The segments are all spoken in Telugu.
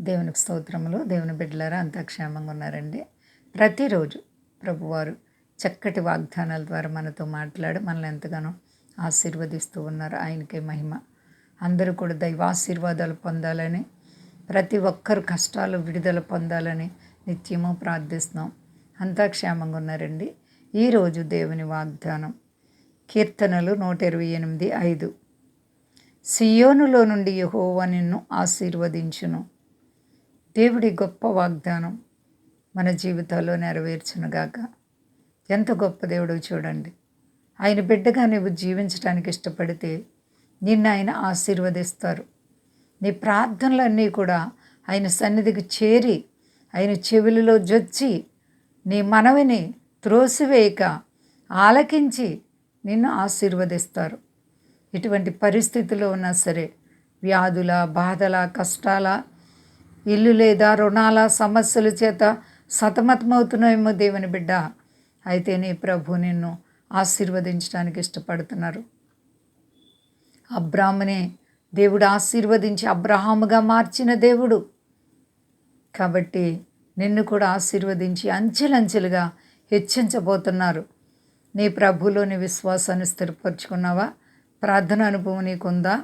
దేవుని స్తోత్రములు దేవుని బిడ్డలారా అంతా క్షేమంగా ఉన్నారండి. ప్రతిరోజు ప్రభువారు చక్కటి వాగ్దానాల ద్వారా మనతో మాట్లాడి మనల్ని ఎంతగానో ఆశీర్వదిస్తూ ఉన్నారు. ఆయనకే మహిమ. అందరూ కూడా దైవాశీర్వాదాలు పొందాలని ప్రతి ఒక్కరు కష్టాలు విడుదల పొందాలని నిత్యము ప్రార్థిస్తున్నాం. అంతా క్షేమంగా ఉన్నారండి. ఈరోజు దేవుని వాగ్దానం. కీర్తనలు నూట ఇరవై ఎనిమిది ఐదు. సియోనులో నుండి యహోవా నిన్ను ఆశీర్వదించును. దేవుడి గొప్ప వాగ్దానం మన జీవితాల్లో నెరవేర్చునుగాక. ఎంత గొప్ప దేవుడో చూడండి. ఆయన బిడ్డగా నువ్వు జీవించడానికి ఇష్టపడితే నిన్ను ఆయన ఆశీర్వదిస్తారు. నీ ప్రార్థనలన్నీ కూడా ఆయన సన్నిధికి చేరి ఆయన చెవులలో జొచ్చి నీ మనవిని త్రోసివేయక ఆలకించి నిన్ను ఆశీర్వదిస్తారు. ఇటువంటి పరిస్థితిలో ఉన్నా సరే వ్యాధుల బాధల కష్టాల ఇల్లు లేదా రుణాల సమస్యల చేత సతమతమవుతున్నాయేమో దేవుని బిడ్డ. అయితే నీ ప్రభు నిన్ను ఆశీర్వదించడానికి ఇష్టపడుతున్నారు. అబ్రాహ్మనే దేవుడు ఆశీర్వదించి అబ్రహాముగా మార్చిన దేవుడు. కాబట్టి నిన్ను కూడా ఆశీర్వదించి అంచెలంచెలుగా హెచ్చించబోతున్నారు. నీ ప్రభులోని విశ్వాసాన్ని స్థిరపరుచుకున్నావా? ప్రార్థన అనుభవం నీకుందా?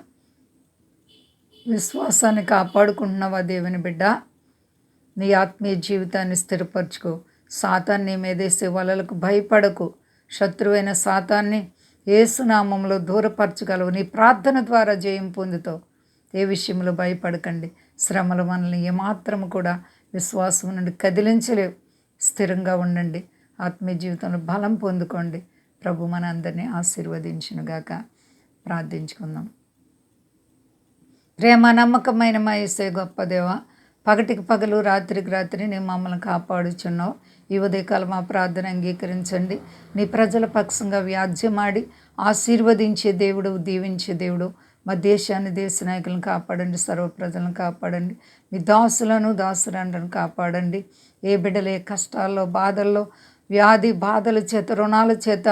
విశ్వాసాన్ని కాపాడుకుంటున్నావా దేవుని బిడ్డ? నీ ఆత్మీయ జీవితాన్ని స్థిరపరచుకో. సాతాన్ని మీదేసే వలలకు భయపడకు. శత్రువైన సాతాన్ని ఏసునామంలో దూరపరచగలవు. నీ ప్రార్థన ద్వారా జయం పొందుతావు. ఏ విషయంలో భయపడకండి. శ్రమలు మనల్ని ఏమాత్రం కూడా విశ్వాసం నుండి కదిలించలేవు. స్థిరంగా ఉండండి. ఆత్మీయ జీవితంలో బలం పొందుకోండి. ప్రభు మన అందరినీ ఆశీర్వదించునుగాక. ప్రార్థించుకుందాం. ప్రేమ నమ్మకమైన మా ఇసే గొప్ప దేవ పగటికి పగలు రాత్రికి రాత్రి నీ మమ్మల్ని కాపాడుచున్నావు. ఈ ఉదయకాల మా ప్రార్థన అంగీకరించండి. నీ ప్రజల పక్షంగా వ్యాజ్యమాడి ఆశీర్వదించే దేవుడు దీవించే దేవుడు. మా దేశాన్ని దేశ నాయకులను కాపాడండి సర్వ ప్రజలను కాపాడండి. మీ దాసులను దాసురండను కాపాడండి. ఏ బిడ్డలు ఏ కష్టాల్లో బాధల్లో వ్యాధి బాధల చేత రుణాల చేత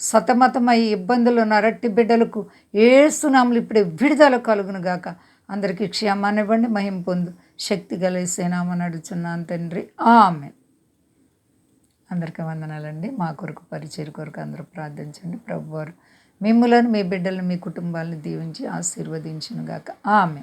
సతమతమై ఇబ్బందులు నరట్టి బిడ్డలకు ఏసునాములు ఇప్పుడే విడుదల కలుగును గాక. అందరికీ క్షేమాన్ని ఇవ్వండి మహిం పొందు. శక్తి కలిసేనామని అడుచున్నాను తండ్రి. ఆమె అందరికీ వందనాలండి. మా కొరకు పరిచయ కొరకు అందరూ ప్రార్థించండి. ప్రభువారు మిమ్మలను మీ బిడ్డలను మీ కుటుంబాలను దీవించి ఆశీర్వదించును గాక. ఆమె